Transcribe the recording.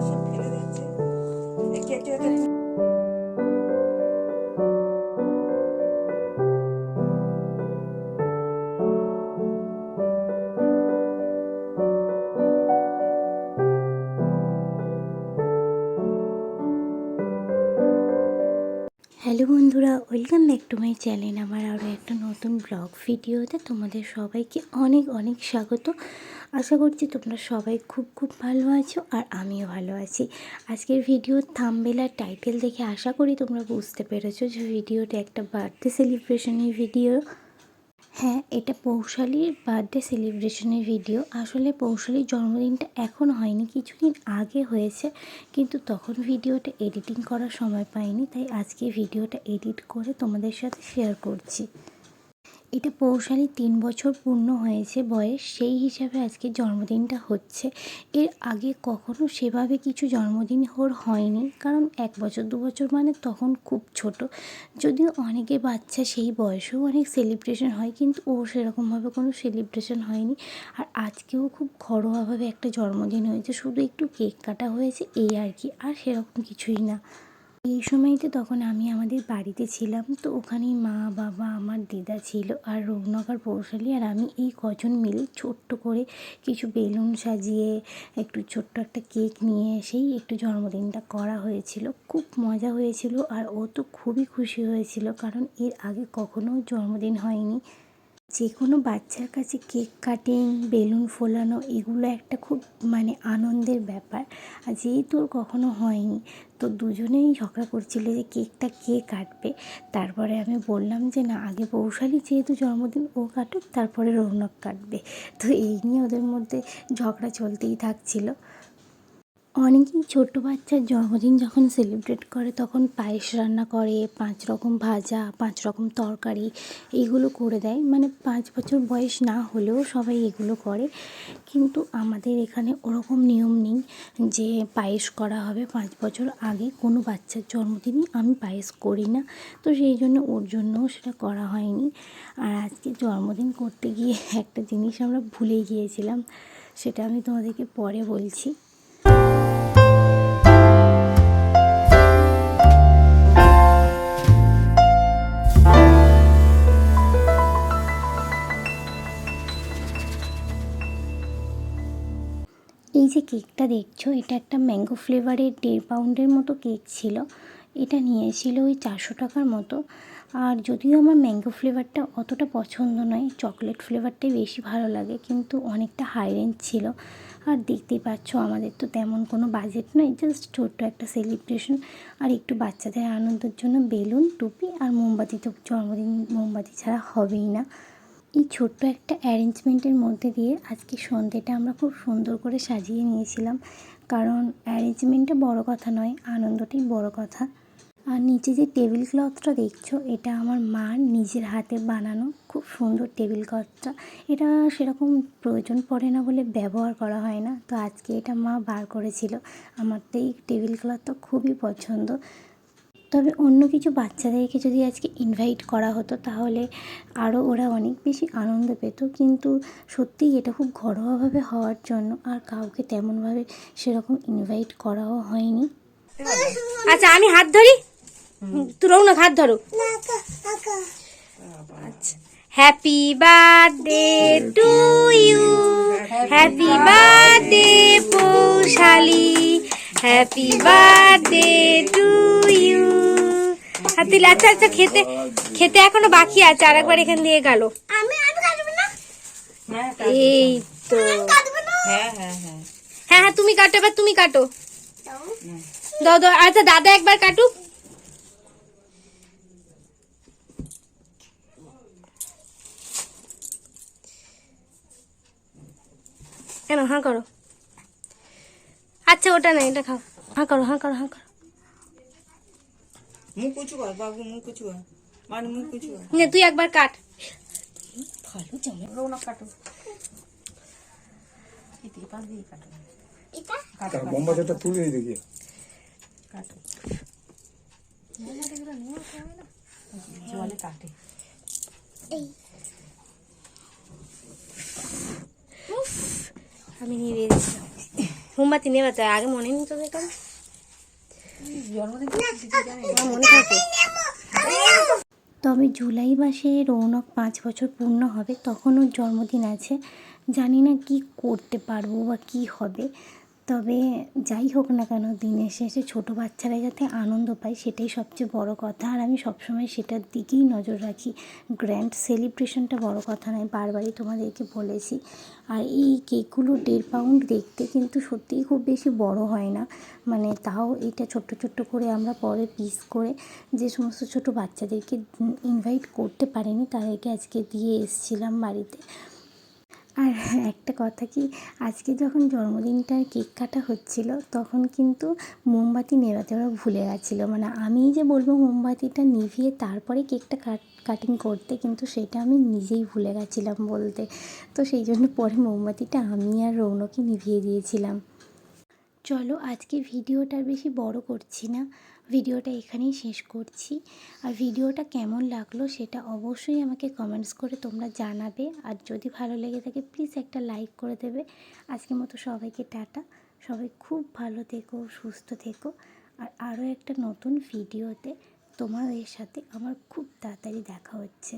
সব ফেলে দিচ্ছে একে কেটে বন্ধুরা welcome back to my channel আমার আরও একটা নতুন ব্লগ ভিডিওতে তোমাদের সবাইকে অনেক অনেক স্বাগত। আশা করছি তোমরা সবাই খুব খুব ভালো আছো আর আমিও ভালো আছি। আজকের ভিডিওর থামবেল আর টাইটেল দেখে আশা করি তোমরা বুঝতে পেরেছ যে ভিডিওটা একটা বার্থডে সেলিব্রেশনের ভিডিও হ্যাঁ এটা পৌশালীর বার্থডে সেলিব্রেশনের ভিডিও আসলে পৌশালীর জন্মদিনটা এখন হয়নি, কিছুদিন আগে হয়েছে, কিন্তু তখন ভিডিওটা এডিটিং করার সময় পাইনি, তাই আজকে ভিডিওটা এডিট করে তোমাদের সাথে শেয়ার করছি। এটা পৌশালী তিন বছর পূর্ণ হয়েছে বয়স, সেই হিসাবে আজকে জন্মদিনটা হচ্ছে। এর আগে কখনো সেভাবে কিছু জন্মদিন ওর হয়নি, কারণ এক বছর, দু বছর মানে তখন খুব ছোট। যদিও অনেকে বাচ্চা সেই বয়সেও অনেক সেলিব্রেশন হয়, কিন্তু ও সেরকমভাবে কোনো সেলিব্রেশন হয়নি। আর আজকেও খুব ঘরোয়াভাবে একটা জন্মদিন হয়েছে, শুধু একটু কেক কাটা হয়েছে, এই আর কি, আর সেরকম কিছুই না। এই সময়তে তখন আমি আমাদের বাড়িতে ছিলাম, তো ওখানেই মা, বাবা, আমার দিদা ছিল আর রৌনক আর পৌশালী আর আমি এই কজন মিলে ছোট্ট করে কিছু বেলুন সাজিয়ে, একটু ছোট্ট একটা কেক নিয়ে এসেই একটু জন্মদিনটা করা হয়েছিল। খুব মজা হয়েছিল আর ও তো খুবই খুশি হয়েছিল কারণ এর আগে কখনো জন্মদিন হয়নি। যে কোনো বাচ্চার কাছে কেক কাটিং, বেলুন ফোলানো, এগুলো একটা খুব মানে আনন্দের ব্যাপার। আর যেহেতু ওর কখনো হয়নি, তো দুজনেই ঝগড়া করছিল যে কেকটা কে কাটবে। তারপরে আমি বললাম যে না, আগে পৌশালী যেহেতু জন্মদিন ও কাটুক, তারপরে রৌনক কাটবে। তো এই নিয়ে ওদের মধ্যে ঝগড়া চলতেই থাকছিলো। অনেকেই ছোট বাচ্চার জন্মদিন যখন সেলিব্রেট করে, তখন পায়েস রান্না করে, পাঁচ রকম ভাজা, পাঁচ রকম তরকারি, এইগুলো করে দেয়। মানে পাঁচ বছর বয়স না হলেও সবাই এগুলো করে। কিন্তু আমাদের এখানে ওরকম নিয়ম নেই যে পায়েস করা হবে পাঁচ বছর আগে। কোনো বাচ্চার জন্মদিনই আমি পায়েস করি না। তো সেই জন্য ওর জন্যও সেটা করা হয়নি। আর আজকে জন্মদিন করতে গিয়ে একটা জিনিস আমরা ভুলে গিয়েছিলাম, সেটা আমি তোমাদেরকে পরে বলছি। কেকটা দেখছ? এটা একটা ম্যাঙ্গো ফ্লেভারের দেড় পাউন্ডের মতো কেক ছিল। এটা নিয়েছিল ওই চারশো টাকার মতো। আর যদিও আমার ম্যাঙ্গো ফ্লেভারটা অতটা পছন্দ নয়, চকলেট ফ্লেভারটাই বেশি ভালো লাগে, কিন্তু অনেকটা হাই রেঞ্জ ছিল। আর দেখতেই পাচ্ছ, আমাদের তো তেমন কোনো বাজেট নয় জাস্ট ছোট্ট একটা সেলিব্রেশন আর একটু বাচ্চাদের আনন্দের জন্য বেলুন, টুপি আর মোমবাতি তো জন্মদিন মোমবাতি ছাড়া হবেই না। এই ছোট্ট একটা অ্যারেঞ্জমেন্টের মধ্যে দিয়ে আজকে সন্ধ্যেটা আমরা খুব সুন্দর করে সাজিয়ে নিয়েছিলাম। কারণ অ্যারেঞ্জমেন্টটা বড় কথা নয়, আনন্দটাই বড় কথা। আর নিচে যে টেবিল ক্লথটা দেখছ, এটা আমার মার নিজের হাতে বানানো খুব সুন্দর টেবিল ক্লথটা। এটা সেরকম প্রয়োজন পড়ে না বলে ব্যবহার করা হয় না। তো আজকে এটা মা বার করেছিল। আমার তো এই টেবিল ক্লথটা খুবই পছন্দ। তবে অন্য কিছু বাচ্চাদেরকে যদি আজকে ইনভাইট করা হতো, তাহলে আরও ওরা অনেক বেশি আনন্দ পেত। কিন্তু সত্যিই এটা খুব ঘরোয়াভাবে হওয়ার জন্য আর কাউকে তেমনভাবে সেরকম ইনভাইট করাও হয়নি। আচ্ছা আমি হাত ধরি? তুই রৌনক হাত ধরো। আচ্ছা। Happy birthday to you happy birthday Poushali happy birthday to you হাতি আচ্ছা আচ্ছা খেতে খেতে এখনও বাকি আছে আর একবার এখান দিয়ে গেল। হ্যাঁ এই তো। হ্যাঁ হ্যাঁ হ্যাঁ। হ্যাঁ হ্যাঁ তুমি কাটো এবার তুমি কাটো। দাও দাও আচ্ছা দাদা একবার কাটুক। কেন হাঁ করো। আচ্ছা ওটা না এটা খাও। হাঁ করো হাঁ করো হাঁ করো। মুখ উঁচু কর বাবু মুখ উঁচু কর মানে মুখ উঁচু কর নে তুই একবার কাট। ভালো কাটো পাশ দিয়ে কাটো কাটো, তুলে জলে কাটে। আমি নিয়ে দিয়েছিলাম মোমবাতি নেবাতে হয়। আগে মনে নেই তো দেখলাম জন্মদিন আমার মনে থাকে তবে জুলাই মাসে রৌনক পাঁচ বছর পূর্ণ হবে, তখন ওর জন্মদিন আছে। জানি না কি করতে পারব বা কি হবে। তবে যাই হোক না কেন, দিনের শেষে ছোটো বাচ্চারা যাতে আনন্দ পায় সেটাই সবচেয়ে বড় কথা। আর আমি সবসময় সেটার দিকেই নজর রাখি। গ্র্যান্ড সেলিব্রেশনটা বড় কথা নয়, বারবারই তোমাদেরকে বলেছি। আর এই কেকগুলো দেড় পাউন্ড দেখতে কিন্তু সত্যিই খুব বেশি বড় হয় না। মানে তাও এটা ছোট্ট ছোট্ট করে আমরা পরে পিস করে যে সমস্ত ছোট বাচ্চাদেরকে ইনভাইট করতে পারিনি, তাদেরকে আজকে দিয়ে এসেছিলাম বাড়িতে। আর একটা কথা কি? আজকে যখন জন্মদিনটার কেক কাটা হচ্ছিল, তখন কিন্তু মোমবাতি নেভাতে ওরা ভুলে গেছিল। মানে আমি যে বলব মোমবাতিটা নিভিয়ে তারপরে কেকটা কাট কাটিং করতে, কিন্তু সেটা আমি নিজেই ভুলে গেছিলাম বলতে। তো সেই জন্য পরে মোমবাতিটা আমি আর রৌনকে নিভিয়ে দিয়েছিলাম। চলো আজকে ভিডিওটা বেশি বড় করছি না। ভিডিওটা এখানেই শেষ করছি। আর ভিডিওটা কেমন লাগল সেটা অবশ্যই আমাকে কমেন্টস করে তোমরা জানাবে। আর যদি ভালো লেগে থাকে প্লিজ একটা লাইক করে দেবে। আজকের মতো সবাইকে টাটা। সবাই খুব ভালো থেকো, সুস্থ থেকো। আর আরও একটা নতুন ভিডিওতে তোমাদের সাথে আমার খুব তাড়াতাড়ি দেখা হচ্ছে।